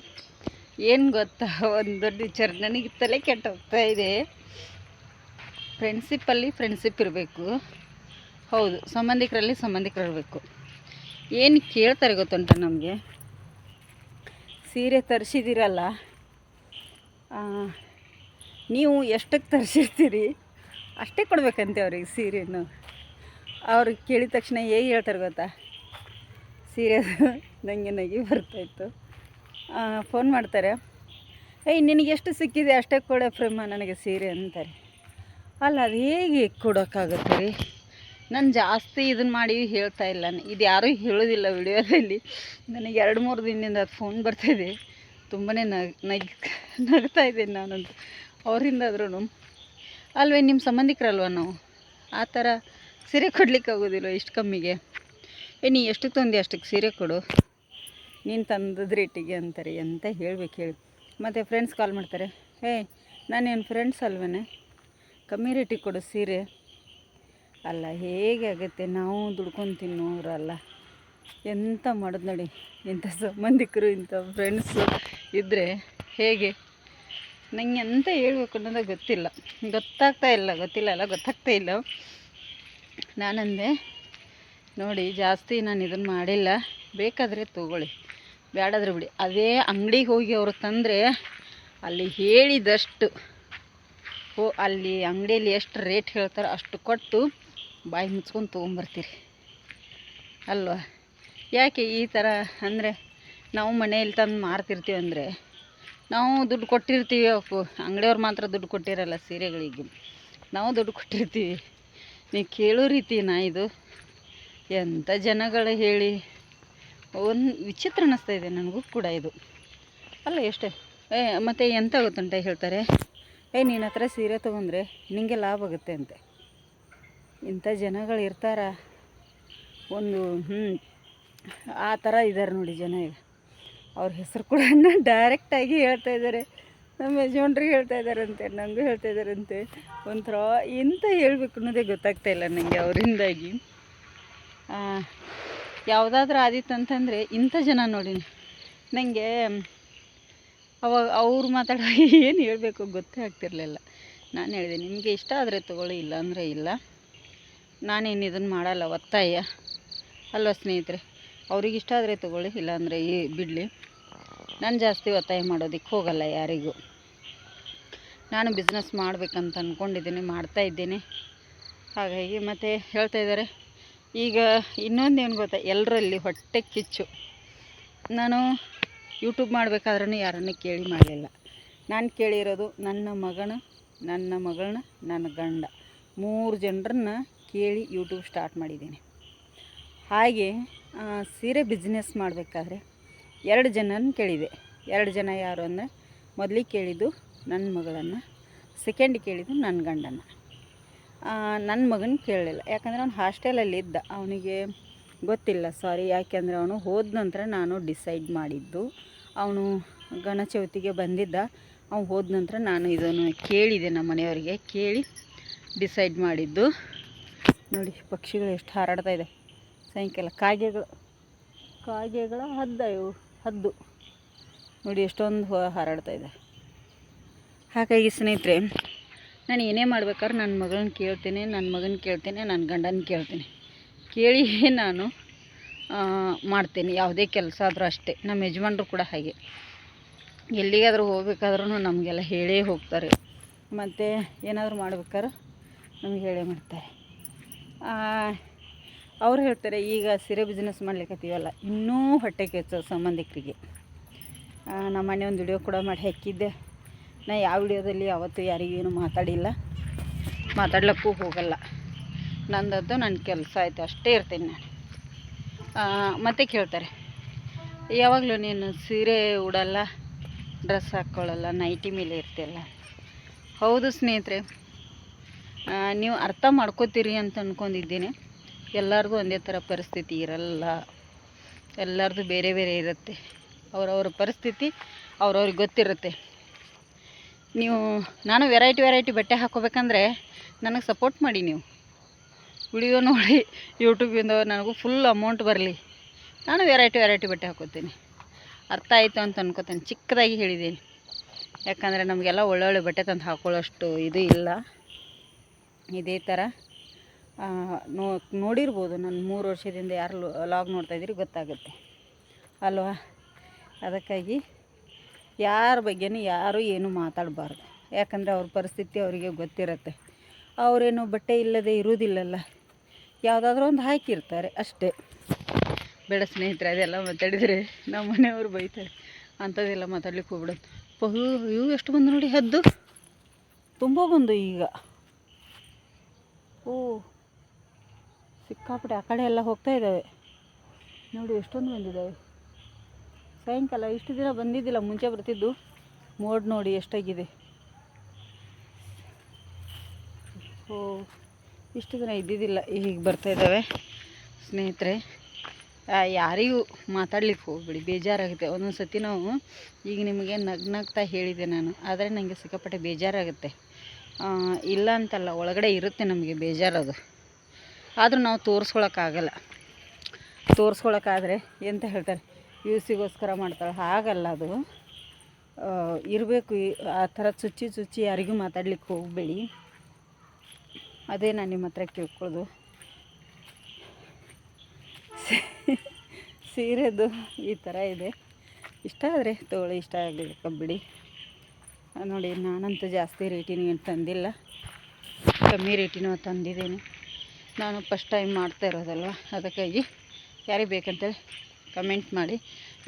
ಏನು ಗೊತ್ತಾ? ಒಂದು ದೊಡ್ಡ ವಿಚಾರ ನನಗೆ ತಲೆ ಕೆಟ್ಟೋಗ್ತಾ ಇದೆ. ಫ್ರೆಂಡ್ಸಿಪ್ಪಲ್ಲಿ ಫ್ರೆಂಡ್ಸಿಪ್ ಇರಬೇಕು. ಹೌದು, ಸಂಬಂಧಿಕರಲ್ಲಿ ಸಂಬಂಧಿಕರು ಇರಬೇಕು. ಏನು ಕೇಳ್ತಾರೆ ಗೊತ್ತುಂಟ ನಮಗೆ? ಸೀರೆ ತರಿಸಿದ್ದೀರಲ್ಲ ನೀವು ಎಷ್ಟಕ್ಕೆ ತರಿಸಿರ್ತೀರಿ? ಅಷ್ಟೇ ಕೊಡ್ಬೇಕಂತೆ ಅವ್ರಿಗೆ ಸೀರೆನು. ಅವ್ರಿಗೆ ಕೇಳಿದ ತಕ್ಷಣ ಹೇಗೆ ಹೇಳ್ತಾರೆ ಗೊತ್ತಾ? ಸೀರಿಯಸ್ ನನಗೆ ನಗಿ ಬರ್ತಾಯಿತ್ತು ಫೋನ್ ಮಾಡ್ತಾರೆ. ಏಯ್, ನಿನಗೆ ಎಷ್ಟು ಸಿಕ್ಕಿದೆ ಅಷ್ಟೇ ಕೊಡೋ ಪ್ರೇಮ, ನನಗೆ ಸೀರೆ ಅಂತಾರೆ. ಅಲ್ಲ, ಅದು ಹೇಗೆ ಕೊಡೋಕ್ಕಾಗುತ್ತೆ ರೀ? ನಾನು ಜಾಸ್ತಿ ಇದನ್ನು ಮಾಡಿ ಹೇಳ್ತಾ ಇಲ್ಲ. ಇದು ಯಾರೂ ಹೇಳೋದಿಲ್ಲ ವಿಡಿಯೋದಲ್ಲಿ. ನನಗೆ ಎರಡು ಮೂರು ದಿನದಿಂದ ಅದು ಫೋನ್ ಬರ್ತಾಯಿದೆ ತುಂಬಾ ನಗ್ ನಗ್, ನಗ್ತಾ ಇದ್ದೀನಿ ನಾನು ಅವರಿಂದಾದ್ರೂ ಅಲ್ವೇ ನಿಮ್ಮ ಸಂಬಂಧಿಕರಲ್ವ ನಾವು? ಆ ಥರ ಸೀರೆ ಕೊಡ್ಲಿಕ್ಕೆ ಆಗೋದಿಲ್ಲ ಇಷ್ಟು ಕಮ್ಮಿಗೆ? ಏ, ನೀ ಎಷ್ಟಕ್ಕೆ ತಂದು ಅಷ್ಟಕ್ಕೆ ಸೀರೆ ಕೊಡು. ನೀನು ತಂದದ ರೇಟಿಗೆ ಅಂತಾರೆ ಎಂತ ಹೇಳ್ಬೇಕು ಹೇಳಿ. ಮತ್ತು ಫ್ರೆಂಡ್ಸ್ ಕಾಲ್ ಮಾಡ್ತಾರೆ. ಹೇ ನಾನೇನು ಫ್ರೆಂಡ್ಸ್ ಅಲ್ವೇ ಕಮ್ಮಿ ರೇಟಿಗೆ ಕೊಡು ಸೀರೆ. ಅಲ್ಲ, ಹೇಗೆ ಆಗುತ್ತೆ? ನಾವು ದುಡ್ಕೊಂಡು ತಿನ್ನೋರಲ್ಲ. ಎಂತ ಮಾಡೋದು ನೋಡಿ. ಇಂಥ ಸಂಬಂಧಿಕರು, ಇಂಥ ಫ್ರೆಂಡ್ಸು ಇದ್ದರೆ ಹೇಗೆ? ನನಗೆ ಎಂತ ಹೇಳ್ಬೇಕು ಅನ್ನೋದು ಗೊತ್ತಿಲ್ಲ. ಗೊತ್ತಾಗ್ತಾ ಇಲ್ಲ, ಗೊತ್ತಿಲ್ಲ ಅಲ್ಲ, ಗೊತ್ತಾಗ್ತಾ ಇಲ್ಲ. ನಾನಂದೆ. ನೋಡಿ, ಜಾಸ್ತಿ ನಾನು ಇದನ್ನು ಮಾಡಿಲ್ಲ. ಬೇಕಾದರೆ ತೊಗೊಳ್ಳಿ. ಬೇಡಾದ್ರೆ ಬಿಡಿ. ಅದೇ ಅಂಗಡಿಗೆ ಹೋಗಿ ಅವರು ತಂದರೆ ಅಲ್ಲಿ ಹೇಳಿದಷ್ಟು ಓ ಅಲ್ಲಿ ಅಂಗಡಿಯಲ್ಲಿ ಎಷ್ಟು ರೇಟ್ ಹೇಳ್ತಾರೋ ಅಷ್ಟು ಕೊಟ್ಟು ಬಾಯಿ ಮುಚ್ಕೊಂಡು ತೊಗೊಂಬರ್ತೀರಿ. ಅಲ್ವಾ? ಯಾಕೆ ಈ ಥರ ಅಂದರೆ ನಾವು ಮನೆಯಲ್ಲಿ ತಂದು ಮಾರ್ತಿರ್ತೀವಿ ಅಂದರೆ ನಾವು ದುಡ್ಡು ಕೊಟ್ಟಿರ್ತೀವಿ ಅವಕ್ಕೂ ಅಂಗಡಿಯವ್ರು ಮಾತ್ರ ದುಡ್ಡು ಕೊಟ್ಟಿರಲ್ಲ ಸೀರೆಗಳಿಗೆ. ನಾವು ದುಡ್ಡು ಕೊಟ್ಟಿರ್ತೀವಿ. ನೀವು ಕೇಳೋ ರೀತಿನಾ ಇದು. ಎಂಥ ಜನಗಳು ಹೇಳಿ. ಒಂದು ವಿಚಿತ್ರ ಅನ್ನಿಸ್ತಾ ಇದೆ ನನಗೂ ಕೂಡ ಇದು. ಅಲ್ಲ ಎಷ್ಟೇ. ಏ, ಮತ್ತು ಎಂತ ಗೊತ್ತುಂಟ ಹೇಳ್ತಾರೆ? ಏ ನಿನ್ನ ಹತ್ರ ಸೀರೆ ತೊಗೊಂಡ್ರೆ ನಿಮಗೆ ಲಾಭ ಆಗುತ್ತೆ ಅಂತೆ. ಇಂಥ ಜನಗಳು ಇರ್ತಾರ? ಒಂದು ಹ್ಞೂ ಆ ಥರ ಇದ್ದಾರೆ ನೋಡಿ ಜನ ಈಗ. ಅವ್ರ ಹೆಸರು ಕೂಡ (laughs) ಡೈರೆಕ್ಟಾಗಿ ಹೇಳ್ತಾ ಇದ್ದಾರೆ. ನಮ್ಮ ಯಜಮಾನ್ರಿಗೆ ಹೇಳ್ತಾ ಇದ್ದಾರಂತೆ ನನಗೂ ಹೇಳ್ತಾ ಇದ್ದಾರಂತೆ. ಒಂಥರ ಎಂತ ಹೇಳ್ಬೇಕು ಅನ್ನೋದೇ ಗೊತ್ತಾಗ್ತಾ ಇಲ್ಲ ನನಗೆ ಅವರಿಂದಾಗಿ. ಯಾವುದಾದ್ರೂ ಆದಿತ್ತು ಅಂತಂದರೆ ಇಂಥ ಜನ ನೋಡಿ. ನನಗೆ ಅವಾಗ ಅವ್ರು ಮಾತಾಡೋ (laughs) ಏನು ಹೇಳಬೇಕು ಗೊತ್ತೇ ಆಗ್ತಿರಲಿಲ್ಲ. ನಾನು ಹೇಳಿದೆ, ನಿಮಗೆ ಇಷ್ಟ ಆದರೆ ತೊಗೊಳ್ಳಿ ಇಲ್ಲ ಅಂದರೆ ಇಲ್ಲ. ನಾನೇನು ಇದನ್ನು ಮಾಡಲ್ಲ, ಒತ್ತಾಯ. ಅಲ್ವ ಸ್ನೇಹಿತರೆ? ಅವ್ರಿಗೆ ಇಷ್ಟ ಆದರೆ ತೊಗೊಳ್ಳಿ, ಇಲ್ಲಾಂದರೆ ಈ ಬಿಡಲಿ. ನಾನು ಜಾಸ್ತಿ ಒತ್ತಾಯ ಮಾಡೋದಕ್ಕೆ ಹೋಗಲ್ಲ ಯಾರಿಗೂ. ನಾನು ಬಿಸ್ನೆಸ್ ಮಾಡಬೇಕಂತ ಅಂದ್ಕೊಂಡಿದ್ದೀನಿ ಮಾಡ್ತಾ ಇದ್ದೀನಿ. ಹಾಗಾಗಿ ಮತ್ತು ಹೇಳ್ತಾ ಇದ್ದಾರೆ, ಈಗ ಇನ್ನೊಂದು ಏನು ಗೊತ್ತಾ ಎಲ್ಲರಲ್ಲಿ ಹೊಟ್ಟೆ ಕಿಚ್ಚು. ನಾನು ಯೂಟ್ಯೂಬ್ ಮಾಡಬೇಕಾದ್ರೂ ಯಾರನ್ನು ಕೇಳಿ ಮಾಡಲಿಲ್ಲ. ನಾನು ಕೇಳಿರೋದು ನನ್ನ ಮಗನ, ನನ್ನ ಮಗಳನ್ನ, ನನ್ನ ಗಂಡ. ಮೂರು ಜನರನ್ನ ಕೇಳಿ ಯೂಟ್ಯೂಬ್ ಸ್ಟಾರ್ಟ್ ಮಾಡಿದ್ದೀನಿ. ಹಾಗೆ ಸೀರೆ ಬಿಸ್ನೆಸ್ ಮಾಡಬೇಕಾದ್ರೆ ಎರಡು ಜನನ ಕೇಳಿದೆ. ಎರಡು ಜನ ಯಾರು ಅಂದರೆ ಮೊದಲಿಗೆ ಕೇಳಿದ್ದು ನನ್ನ ಮಗಳನ್ನು ಸೆಕೆಂಡ್ ಕೇಳಿದ್ದು ನನ್ನ ಗಂಡನ ನನ್ನ ಮಗನ ಕೇಳಲಿಲ್ಲ. ಯಾಕಂದರೆ ಅವ್ನು ಹಾಸ್ಟೆಲಲ್ಲಿ ಇದ್ದ. ಅವನಿಗೆ ಗೊತ್ತಿಲ್ಲ ಸಾರಿ ಯಾಕೆಂದರೆ ಅವನು ಹೋದ ನಂತರ ನಾನು ಡಿಸೈಡ್ ಮಾಡಿದ್ದು. ಅವನು ಗಣಚೌತಿಗೆ ಬಂದಿದ್ದ. ಅವ್ನು ಹೋದ ನಂತರ ನಾನು ಇದನ್ನು ಕೇಳಿದೆ ನಮ್ಮ ಮನೆಯವರಿಗೆ. ಕೇಳಿ ಡಿಸೈಡ್ ಮಾಡಿದ್ದು. ನೋಡಿ, ಪಕ್ಷಿಗಳು ಎಷ್ಟು ಹಾರಾಡ್ತಾ ಇದೆ. ಸಾಯಂಕಾಲ ಕಾಗೆಗಳು, ಕಾಗೆಗಳ ಹದ್ದ ಇವು, ಹದ್ದು. ನೋಡಿ, ಎಷ್ಟೊಂದು ಹಾರಾಡ್ತಾ ಇದೆ. ಹಾಗಾಗಿ ಸ್ನೇಹಿತರೆ, ನಾನು ಏನೇ ಮಾಡ್ಬೇಕಾದ್ರೆ ನನ್ನ ಮಗಳನ್ನ ಕೇಳ್ತೀನಿ, ನನ್ನ ಮಗನ ಕೇಳ್ತೇನೆ, ನನ್ನ ಗಂಡನ ಕೇಳ್ತೀನಿ. ಕೇಳಿ ನಾನು ಮಾಡ್ತೇನೆ. ಯಾವುದೇ ಕೆಲಸ ಆದರೂ ಅಷ್ಟೇ. ನಮ್ಮ ಯಜಮಾನ್ರು ಕೂಡ ಹಾಗೆ. ಎಲ್ಲಿಗಾದರೂ ಹೋಗ್ಬೇಕಾದ್ರೂ ನಮಗೆಲ್ಲ ಹೇಳೇ ಹೋಗ್ತಾರೆ. ಮತ್ತು ಏನಾದರೂ ಮಾಡ್ಬೇಕಾದ್ರೆ ನಮ್ಗೆ ಹೇಳೇ ಮಾಡ್ತಾರೆ. ಅವ್ರು ಹೇಳ್ತಾರೆ, ಈಗ ಸೀರೆ ಬಿಸ್ನೆಸ್ ಮಾಡ್ಲಿಕ್ಕತ್ತೀವಲ್ಲ ಇನ್ನೂ ಹೊಟ್ಟೆ ಕೆಚ್ಚೋ ಸಂಬಂಧಿಕರಿಗೆ. ನಮ್ಮ ಮನೆ ಒಂದು ವಿಡಿಯೋ ಕೂಡ ಮಾಡಿ ಹಾಕಿದ್ದೆ. ನಾ ಯಾವ ವಿಡಿಯೋದಲ್ಲಿ ಯಾವತ್ತೂ ಯಾರಿಗೇನು ಮಾತಾಡಿಲ್ಲ. ಮಾತಾಡ್ಲಕ್ಕೂ ಹೋಗಲ್ಲ. ನಂದದ್ದು ನನ್ನ ಕೆಲಸ ಆಯಿತು, ಅಷ್ಟೇ ಇರ್ತೀನಿ ನಾನು. ಮತ್ತೆ ಕೇಳ್ತಾರೆ. ಯಾವಾಗಲೂ ನೀನು ಸೀರೆ ಉಡಲ್ಲ, ಡ್ರೆಸ್ ಹಾಕ್ಕೊಳ್ಳಲ್ಲ ನೈಟಿ ಮೇಲೆ ಇರ್ತಿಲ್ಲ ಹೌದು ಸ್ನೇಹಿತರೆ ನೀವು ಅರ್ಥ ಮಾಡ್ಕೋತೀರಿ ಅಂತ ಅಂದ್ಕೊಂಡಿದ್ದೀನಿ ಎಲ್ಲರಿಗೂ ಒಂದೇ ಥರ ಪರಿಸ್ಥಿತಿ ಇರಲ್ಲ. ಎಲ್ಲರದು ಬೇರೆ ಬೇರೆ ಇರುತ್ತೆ. ಅವರವ್ರ ಪರಿಸ್ಥಿತಿ ಅವ್ರವ್ರಿಗೆ ಗೊತ್ತಿರುತ್ತೆ. ನೀವು, ನಾನು ವೆರೈಟಿ ವೆರೈಟಿ ಬಟ್ಟೆ ಹಾಕೋಬೇಕಂದ್ರೆ ನನಗೆ ಸಪೋರ್ಟ್ ಮಾಡಿ ನೀವು. ವಿಡಿಯೋ ನೋಡಿ ಯೂಟ್ಯೂಬಿಂದ ನನಗೂ ಫುಲ್ ಅಮೌಂಟ್ ಬರಲಿ. ನಾನು ವೆರೈಟಿ ವೆರೈಟಿ ಬಟ್ಟೆ ಹಾಕೋತೀನಿ ಅರ್ಥ ಆಯಿತು ಅಂತ ಅನ್ಕೋತೀನಿ, ಚಿಕ್ಕದಾಗಿ ಹೇಳಿದ್ದೀನಿ. ಯಾಕಂದರೆ ನಮಗೆಲ್ಲ ಒಳ್ಳೊಳ್ಳೆ ಬಟ್ಟೆ ತಂದು ಹಾಕೊಳ್ಳೋಷ್ಟು ಇದು ಇಲ್ಲ. ಇದೇ ಥರ ನೋ, ನೋಡಿರ್ಬೋದು ನಾನು ಮೂರು ವರ್ಷದಿಂದ ಯಾರು ಲಾಗ್ ನೋಡ್ತಾಯಿದ್ದೀರಿ ಗೊತ್ತಾಗುತ್ತೆ. ಅಲ್ವಾ? ಅದಕ್ಕಾಗಿ ಯಾರ ಬಗ್ಗೆನೂ ಯಾರೂ ಏನೂ ಮಾತಾಡಬಾರ್ದು. ಯಾಕಂದರೆ ಅವ್ರ ಪರಿಸ್ಥಿತಿ ಅವರಿಗೆ ಗೊತ್ತಿರುತ್ತೆ. ಅವರೇನು ಬಟ್ಟೆ ಇಲ್ಲದೆ ಇರುವುದಿಲ್ಲಲ್ಲ. ಯಾವುದಾದ್ರೂ ಒಂದು ಹಾಕಿರ್ತಾರೆ ಅಷ್ಟೇ. ಬೇಡ ಸ್ನೇಹಿತರೆ, ಅದೆಲ್ಲ ಮಾತಾಡಿದರೆ ನಮ್ಮ ಮನೆಯವರು ಬೈತಾರೆ. ಅಂಥದ್ದೆಲ್ಲ ಮಾತಾಡ್ಲಿಕ್ಕೆ ಹೋಗ್ಬಿಡೋದು. ಬಹು, ಇವು ಎಷ್ಟು ಬಂದು ನೋಡಿ ಹದ್ದು? ತುಂಬ ಬಂದು ಈಗ. ಓ, ಸಿಕ್ಕಾಪಟ್ಟೆ ಆ ಕಡೆ ಎಲ್ಲ ಹೋಗ್ತಾ ಇದ್ದಾವೆ. ನೋಡಿ ಎಷ್ಟೊಂದು ಬಂದಿದ್ದಾವೆ. ಸಾಯಂಕಾಲ ಇಷ್ಟು ದಿನ ಬಂದಿದ್ದಿಲ್ಲ, ಮುಂಚೆ ಬರ್ತಿದ್ದು. ಮೋಡ್ ನೋಡಿ ಎಷ್ಟಾಗಿದೆ. ಓ, ಇಷ್ಟು ದಿನ ಇದ್ದಿದ್ದಿಲ್ಲ ಈಗ ಬರ್ತಾ ಇದ್ದಾವೆ. ಸ್ನೇಹಿತರೆ ಯಾರಿಗೂ ಮಾತಾಡ್ಲಿಕ್ಕೆ ಹೋಗ್ಬಿಡಿ, ಬೇಜಾರಾಗುತ್ತೆ. ಒಂದೊಂದು ಸತಿ ನಾವು ಈಗ ನಿಮಗೆ ನಗ್ನಗ್ತಾ ಹೇಳಿದೆ ನಾನು, ಆದರೆ ನನಗೆ ಸಿಕ್ಕಾಪಟ್ಟೆ ಬೇಜಾರಾಗುತ್ತೆ. ಇಲ್ಲ ಅಂತಲ್ಲ, ಒಳಗಡೆ ಇರುತ್ತೆ ನಮಗೆ ಬೇಜಾರದು. ಆದರೂ ನಾವು ತೋರಿಸ್ಕೊಳಕ್ಕಾಗಲ್ಲ. ತೋರಿಸ್ಕೊಳಕ್ಕಾದ್ರೆ ಎಂತ ಹೇಳ್ತಾರೆ? ವ್ಯೂಸಿಗೋಸ್ಕರ ಮಾಡ್ತಾಳೆ. ಹಾಗಲ್ಲ ಅದು. ಇರಬೇಕು. ಆ ಥರ ಚುಚ್ಚಿ ಚುಚ್ಚಿ ಯಾರಿಗೂ ಮಾತಾಡ್ಲಿಕ್ಕೆ ಹೋಗಬೇಡಿ. ಅದೇ ನಾನು ನಿಮ್ಮ ಹತ್ರ ಕೇಳ್ಕೊಳ್ಳೋದು. ಸೀರೆದು ಈ ಥರ ಇದೆ. ಇಷ್ಟ ಆದರೆ ತಗೊಳ್ಳಿ, ಇಷ್ಟ ಆಗಲಿಕ್ಕೆ ಬಿಡಿ ನೋಡಿ, ನಾನಂತೂ ಜಾಸ್ತಿ ರೇಟಿನ ತಂದಿಲ್ಲ. ಕಮ್ಮಿ ರೇಟಿನ ತಂದಿದ್ದೀನಿ. ನಾನು ಫಸ್ಟ್ ಟೈಮ್ ಮಾಡ್ತಾ ಇರೋದಲ್ವ? ಅದಕ್ಕಾಗಿ ಯಾರಿಗೆ ಬೇಕಂತೇಳಿ ಕಮೆಂಟ್ ಮಾಡಿ.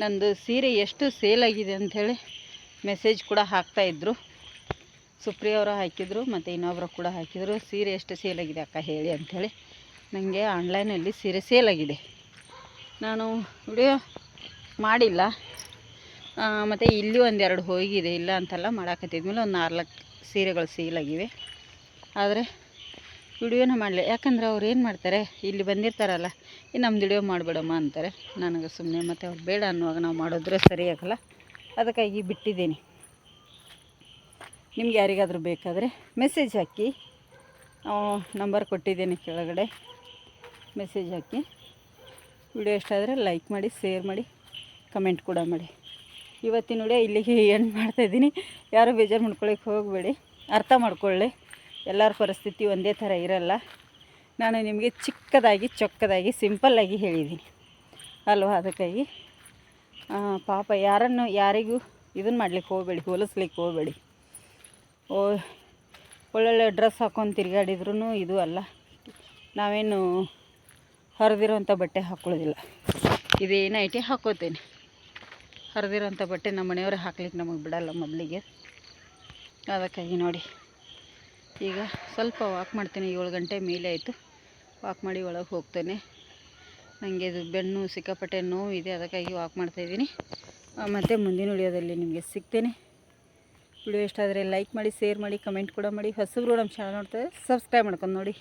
ನಂದು ಸೀರೆ ಎಷ್ಟು ಸೇಲ್ ಆಗಿದೆ ಅಂಥೇಳಿ ಮೆಸೇಜ್ ಕೂಡ ಹಾಕ್ತಾಯಿದ್ರು ಸುಪ್ರಿಯವರು ಹಾಕಿದ್ರು, ಮತ್ತು ಇನ್ನೊಬ್ಬರು ಕೂಡ ಹಾಕಿದರು. ಸೀರೆ ಎಷ್ಟು ಸೇಲ್ ಆಗಿದೆ ಅಕ್ಕ ಹೇಳಿ ಅಂಥೇಳಿ ನನಗೆ ಆನ್ಲೈನಲ್ಲಿ ಸೀರೆ ಸೇಲ್ ಆಗಿದೆ. ನಾನು ವಿಡಿಯೋ ಮಾಡಿಲ್ಲ. ಮತ್ತು ಇಲ್ಲಿ ಒಂದೆರಡು ಹೋಗಿದೆ, ಇಲ್ಲ ಅಂತಲ್ಲ ಮಾಡಾಕತ್ತಿದ್ಮೇಲೆ ಒಂದು ನಾಲ್ಕು ಸೀರೆಗಳು ಸೇಲ್ ಆಗಿವೆ. ಆದರೆ ವಿಡಿಯೋನ ಮಾಡಲಿ. ಯಾಕಂದ್ರೆ ಅವ್ರು ಏನು ಮಾಡ್ತಾರೆ, ಇಲ್ಲಿ ಬಂದಿರ್ತಾರಲ್ಲ, ಈ ನಮ್ದು ವಿಡಿಯೋ ಮಾಡಿಬಿಡಮ್ಮ ಅಂತಾರೆ. ನನಗೆ ಸುಮ್ಮನೆ ಮತ್ತು ಅವ್ರು ಬೇಡ ಅನ್ನುವಾಗ ನಾವು ಮಾಡಿದ್ರೆ ಸರಿಯಾಗಲ್ಲ ಅದಕ್ಕಾಗಿ ಬಿಟ್ಟಿದ್ದೀನಿ. ನಿಮ್ಗೆ ಯಾರಿಗಾದರೂ ಬೇಕಾದರೆ ಮೆಸೇಜ್ ಹಾಕಿ. ನಂಬರ್ ಕೊಟ್ಟಿದ್ದೀನಿ ಕೆಳಗಡೆ. ಮೆಸೇಜ್ ಹಾಕಿ. ವಿಡಿಯೋ ಇಷ್ಟ ಆದರೆ ಲೈಕ್ ಮಾಡಿ ಶೇರ್ ಮಾಡಿ ಕಮೆಂಟ್ ಕೂಡ ಮಾಡಿ. ಇವತ್ತಿನ ಇಲ್ಲಿಗೆ (laughs) ಎಂಡ್ ಮಾಡ್ತಾಯಿದ್ದೀನಿ ಯಾರು ಬೇಜಾರು ಮಾಡ್ಕೊಳಕ್ಕೆ ಹೋಗಬೇಡಿ. ಅರ್ಥ ಮಾಡ್ಕೊಳ್ಳಿ. ಎಲ್ಲರ ಪರಿಸ್ಥಿತಿ ಒಂದೇ ಥರ ಇರಲ್ಲ. ನಾನು ನಿಮಗೆ ಚಿಕ್ಕದಾಗಿ, ಚೊಕ್ಕದಾಗಿ ಸಿಂಪಲ್ಲಾಗಿ ಹೇಳಿದ್ದೀನಿ. ಅಲ್ವಾ ಅದಕ್ಕಾಗಿ? ಪಾಪ ಯಾರನ್ನು, ಯಾರಿಗೂ ಇದನ್ನು ಮಾಡ್ಲಿಕ್ಕೆ ಹೋಗಬೇಡಿ, ಹೋಲಿಸ್ಲಿಕ್ಕೆ ಹೋಗಬೇಡಿ. ಓ, ಒಳ್ಳೊಳ್ಳೆ ಡ್ರೆಸ್ ಹಾಕೊಂಡು ತಿರುಗಾಡಿದ್ರೂ ಇದು ಅಲ್ಲ. ನಾವೇನು ಹರಿದಿರೋಂಥ ಬಟ್ಟೆ ಹಾಕ್ಕೊಳ್ಳೋದಿಲ್ಲ ಇದೇ ನೈಟಿ ಹಾಕ್ಕೋತೇನೆ ಹರಿದಿರೋಂಥ ಬಟ್ಟೆ ನಮ್ಮ ಮನೆಯವ್ರೆ ಹಾಕ್ಲಿಕ್ಕೆ ನಮಗೆ ಬಿಡಲ್ಲ ಮೊದಲಿಗೆ ಅದಕ್ಕಾಗಿ ನೋಡಿ. ಈಗ ಸ್ವಲ್ಪ ವಾಕ್ ಮಾಡ್ತೀನಿ. ಏಳು ಗಂಟೆ ಮೇಲೆ ಆಯಿತು. ವಾಕ್ ಮಾಡಿ ಒಳಗೆ ಹೋಗ್ತೇನೆ. ನನಗೆ ಇದು ಬೆನ್ನು, ಸಿಕ್ಕಾಪಟ್ಟೆ ನೋವು ಇದೆ. ಅದಕ್ಕಾಗಿ ವಾಕ್ ಮಾಡ್ತಾಯಿದ್ದೀನಿ ಮತ್ತು ಮುಂದಿನ ವಿಡಿಯೋದಲ್ಲಿ ನಿಮಗೆ ಸಿಗ್ತೇನೆ. ವಿಡಿಯೋ ಇಷ್ಟ ಆದರೆ ಲೈಕ್ ಮಾಡಿ ಶೇರ್ ಮಾಡಿ ಕಮೆಂಟ್ ಕೂಡ ಮಾಡಿ. ಹೊಸಬ್ರು ನಮ್ಮ ಚಾನಲ್ ನೋಡ್ತಾರೆ ಸಬ್ಸ್ಕ್ರೈಬ್ ಮಾಡ್ಕೊಂಡು ನೋಡಿ.